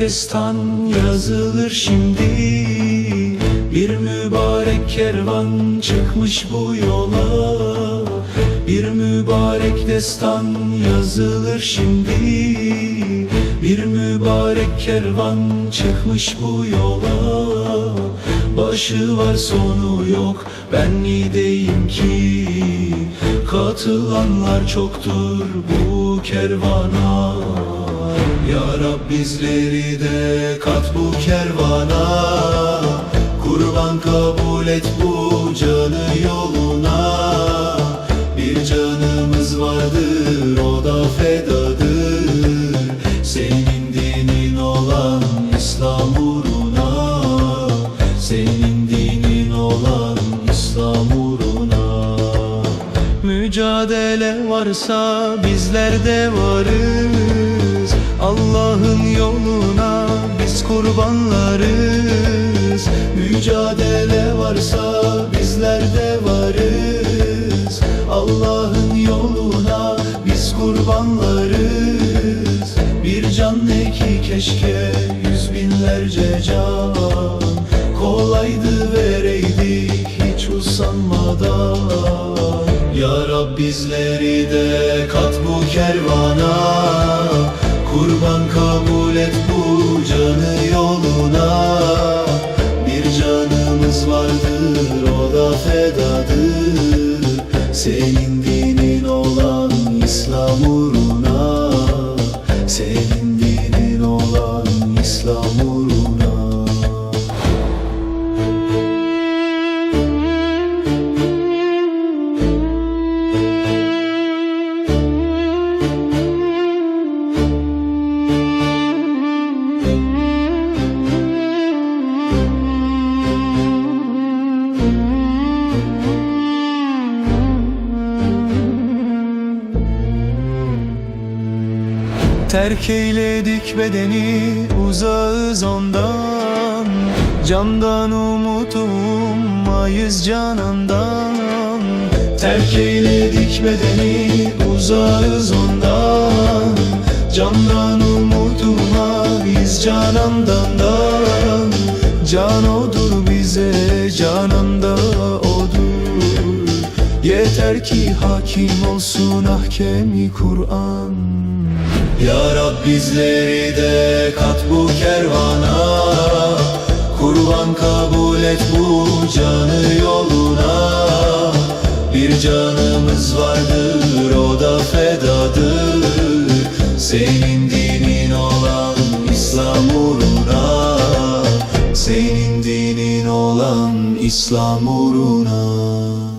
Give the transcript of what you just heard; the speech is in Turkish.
destan yazılır şimdi. Bir mübarek kervan çıkmış bu yola. Bir mübarek destan yazılır şimdi. Bir mübarek kervan çıkmış bu yola. Başı var sonu yok ben gideyim ki. Katılanlar çoktur bu kervana Ya Rab bizleri de kat bu kervana. Kurban kabul et bu canı yoluna. Bir canımız vardır o da fedadır. Senin dinin olan İslam uğruna. Senin dinin olan İslam uğruna. Mücadele varsa bizler de varız Allah'ın yoluna biz kurbanlarız. Mücadele varsa bizler de varız. Allah'ın yoluna biz kurbanlarız. Bir can ne ki keşke yüz binlerce can. Kolaydı vereydik hiç usanmadan. Ya Rab bizleri de kat bu kervana Kurban kabul et bu canı yoluna. Bir canımız vardır o da fedadır. Senin dinin olan İslam uğruna Terk eyledik bedeni uzağız ondan. Candan umut ummayız canandan. Terk eyledik bedeni uzağız ondan. Candan umut ummayız canandan dan Can odur bize cananda odur. Yeter ki hakim olsun ahkemi Kur'an Ya Rab bizleri de kat bu kervana. Kurban kabul et bu canı yoluna. Bir canımız vardır o da fedadır. Senin dinin olan İslam uğruna. Senin dinin olan İslam uğruna